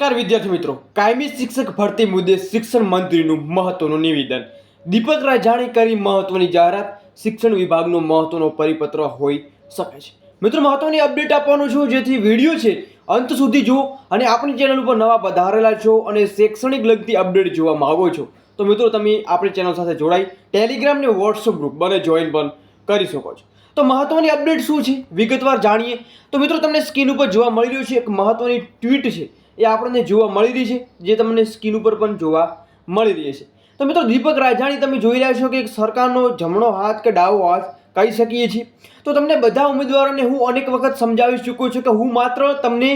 નમસ્કાર વિદ્યાર્થી મિત્રો. કાયમી શિક્ષક ભરતી મુદ્દે શિક્ષણ મંત્રીનું મહત્વનું નિવેદન. દીપક રાજાણી કરી મહત્વની જાહેરાત શિક્ષણ વિભાગનો મહત્વનો પરિપત્ર હોઈ શકે છે. મિત્રો, મહત્વની અપડેટ આપવાનું છું, જેથી વીડિયો છે અંત સુધી જુઓ અને આપણી ચેનલ ઉપર નવા પધારેલા છો અને શૈક્ષણિક લગતી અપડેટ જોવા માગો છો, તો મિત્રો, તમે આપણી ચેનલ સાથે જોડાઈ ટેલિગ્રામ ને વોટ્સઅપ ગ્રુપ બને જોઈન પણ કરી શકો છો. તો મહત્વની અપડેટ શું છે? વિગતવાર જાણીએ. તો મિત્રો, તમને સ્ક્રીન ઉપર જોવા મળી રહ્યું છે, એક મહત્વની ટ્વીટ છે. એ આપણને જોવા મળી રહી છે, જે તમને સ્કીન ઉપર પણ જોવા મળી રહી છે. તો મિત્રો, દીપક રાજાણી, તમે જોઈ રહ્યા છો કે સરકારનો જમણો હાથ કે ડાવો હાથ કહી શકીએ છીએ. તો તમને બધા ઉમેદવારોને હું અનેક વખત સમજાવી ચૂક્યો છું કે હું માત્ર તમને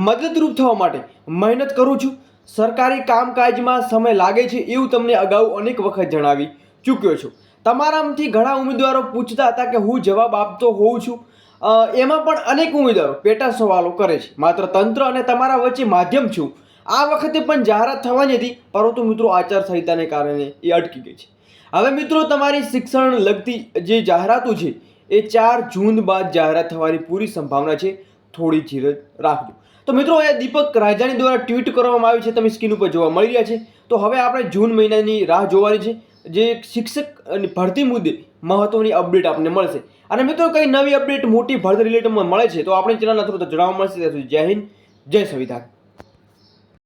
મદદરૂપ થવા માટે મહેનત કરું છું. સરકારી કામકાજમાં સમય લાગે છે એવું તમને અગાઉ અનેક વખત જણાવી ચૂક્યો છું. તમારામાંથી ઘણા ઉમેદવારો પૂછતા હતા કે હું જવાબ આપતો હોઉં છું. એમાં પણ અનેક ઉમેદવારો પેટા સવાલો કરે છે. માત્ર તંત્ર અને તમારા વચ્ચે માધ્યમ છું. આ વખતે પણ જાહેરાત થવાની હતી, પરંતુ મિત્રો આચારસંહિતાને કારણે એ અટકી ગઈ છે. હવે મિત્રો તમારી શિક્ષણ લગતી જે જાહેરાતો છે, એ ચાર જૂન બાદ જાહેરાત થવાની પૂરી સંભાવના છે. થોડી ધીરજ રાખજો. તો મિત્રો એ દીપક રાજાની દ્વારા ટ્વીટ કરવામાં આવ્યું છે. તમે સ્ક્રીન ઉપર જોવા મળી રહ્યા છે. તો હવે આપણે જૂન મહિનાની રાહ જોવાની છે. જે શિક્ષક અને ભરતી મુદ્દે મહત્વની અપડેટ આપણને મળશે. અને મિત્રો, કંઈ નવી અપડેટ મોટી ભરતી રિલેટેડમાં મળે છે, તો આપણે ચેનલના થ્રુ જણાવવા મળશે. ત્યાં સુધી જય હિન્દ, જય સંવિધાન.